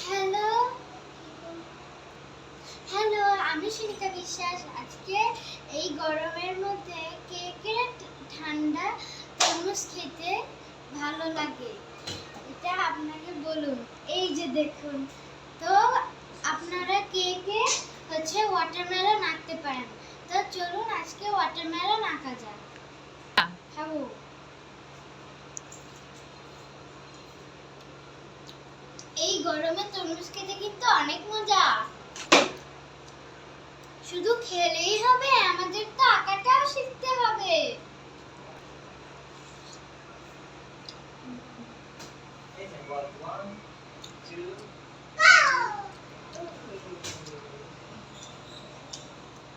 Hello hello আমি সুনিতা বিশ্বাস। আজকে এই গরমের মধ্যে কে কে ঠান্ডা তরমুজ খেতে ভালো লাগে। এটা আপনাকে বলুন। এই যে দেখুন। তো আপনারা কে কে হচ্ছে ওয়াটারমেলন আঁকতে পারেন। তো চলুন আজকে ওয়াটারমেলন আঁকা যাক। খাব? এই গরমে তরমুজ খেতে কিন্তু অনেক মজা। শুধু খেলেই হবে আমাদের তো আঁকাটাও শিখতে হবে।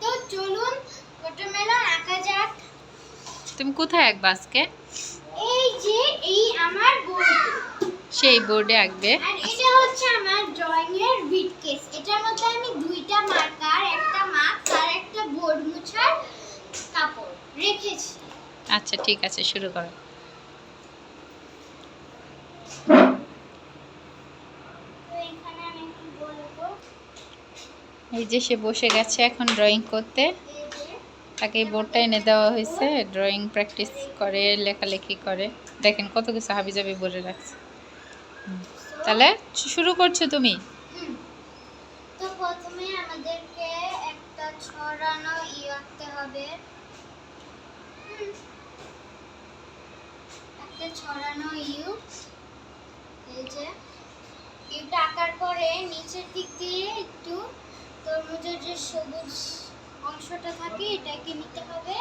তো চলুন ওয়াটারমেলন আঁকা যাক। তুমি কোথায় এক আজকে? এই যে এই আমার বোর্ড সেই বোর্ডে আঁকবে। এটা হচ্ছে আমার ড্রয়িং এর বিট কেস এটার মধ্যে আমি দুইটা মার্কার একটা মার্কস আর একটা বোর্ড মুছার কাপড় রেখেছি। আচ্ছা ঠিক আছে শুরু করো। এই যে সে বসে গেছে এখন ড্রয়িং করতে। তাকে এই বোর্ডটা এনে দেওয়া হয়েছে ড্রয়িং প্র্যাকটিস করে লেখালেখি করে। দেখেন কত কিছু হাবিজাবি বলে রাখছে। তাহলে শুরু করছ তুমি? তো প্রথমে আমাদেরকে একটা ছড়ানো ই আঁকতে হবে। একটা ছড়ানো ইউ। এই যে। ইউটা আঁকার পরে নিচের দিক দিয়ে একটু তরমুজের যে সবুজ অংশটা থাকে, এটাকে নিতে হবে।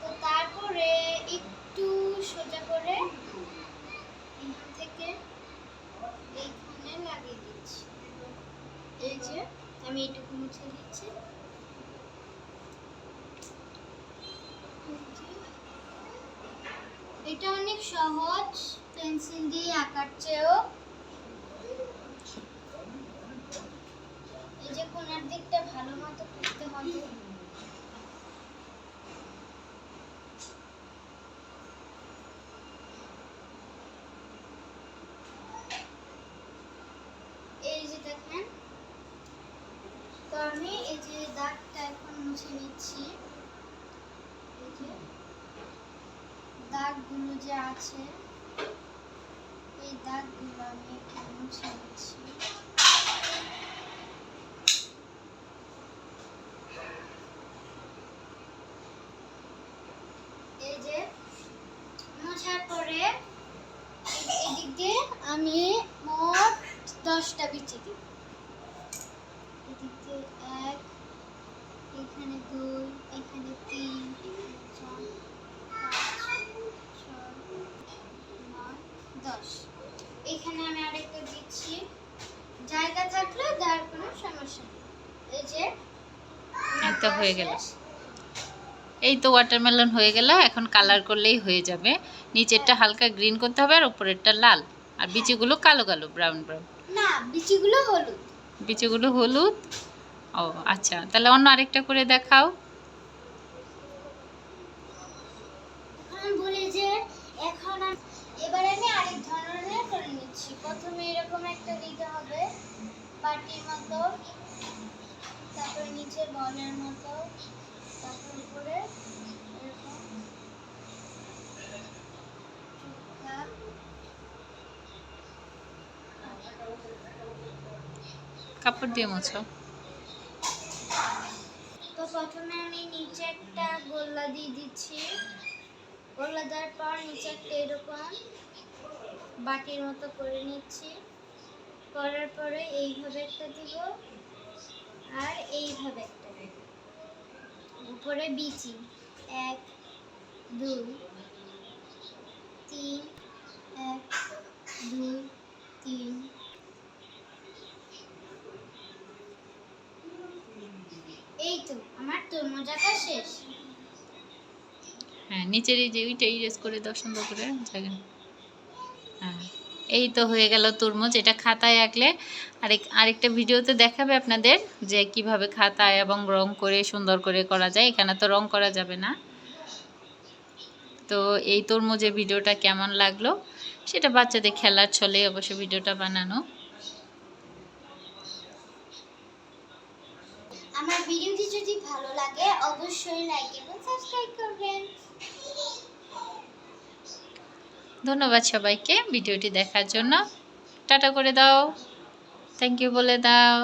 তো তারপরে একটু সোজা করে এখান থেকে এইখানে লাগিয়ে দিচ্ছি এই যে আমি এটুকু মুছে দিচ্ছি। এটা অনেক সহজ, পেন্সিল দিয়ে আঁকার চেয়েও। এই যে কোনার দিকটা ভালো মতো করতে হবে এই যে দেখেন তো আমি এই যে দাগটা এখন মুছে নিচ্ছি। এই যে দাগগুলো যে আছে, এই দাগগুলো আমি এখন মুছে নিচ্ছি। যে মোছার পরে এদিক দিয়ে আমি মোট দশটা বিচি দিব। দিয়ে এক এখানে দুই এখানে তিন এখানে চার পাঁচ ছয় নয় দশ। এখানে আমি আরেকটা দিচ্ছি। জায়গা থাকলে দেওয়ার কোনো সমস্যা নেই। এই যে তো হয়ে গেল। এই তো ওয়াটারমেলন হয়ে গেল। এখন কালার করলেই হয়ে যাবে। নিচেরটা হালকা গ্রিন করতে হবে আর উপরেরটা লাল। আর বিচিগুলো কালো কালো ব্রাউন ব্রাউন না বিচিগুলো হলুদ। বিচিগুলো হলুদ। ও আচ্ছা তাহলে অন্য আরেকটা করে দেখাও। এবারে আমি আরেক ধরনের করে নিচ্ছি। প্রথমে এরকম একটা দিতে হবে পাটির মতো, তারপরে নিচে বলের মতো, তারপর উপরে এরকম টুকটাক। কাপড় দিয়ে মুছো। তো প্রথমে আমি নিচে একটা গোল্লা দিয়ে দিচ্ছি। গোল্লা দেওয়ার পর নিচে একটা এরকম বাটির মতো করে নিচ্ছি। করার পরে এইভাবে একটা দিব আর এইভাবে একটা দিব। উপরে বিচি। এক, দুই, তিন, এক, দুই, তিন এই তো, আমার তরমুজাটা শেষ। হ্যাঁ নিচের এই যে ওইটা ইরেজ করে দাও সুন্দর করে, জায়গা। হ্যাঁ এই তো হয়ে গেল তরমুজ, এটা খাতায় আঁকলে আরেক, আরেকটা ভিডিওতে দেখাবে আপনাদের যে কীভাবে খাতায় এবং রং করে সুন্দর করে করা যায়, এখানে তো রং করা যাবে না। তো এই তরমুজের ভিডিওটা কেমন লাগল, সেটা বাচ্চাদের খেলার ছলে অবশ্য ভিডিওটা বানানো। আমার ভিডিওটি যদি ভালো লাগে, অবশ্যই লাইক এবং সাবস্ক্রাইব করবেন। ধন্যবাদ সবাইকে ভিডিওটি দেখার জন্য। টাটা করে দাও। থ্যাংক ইউ বলে দাও।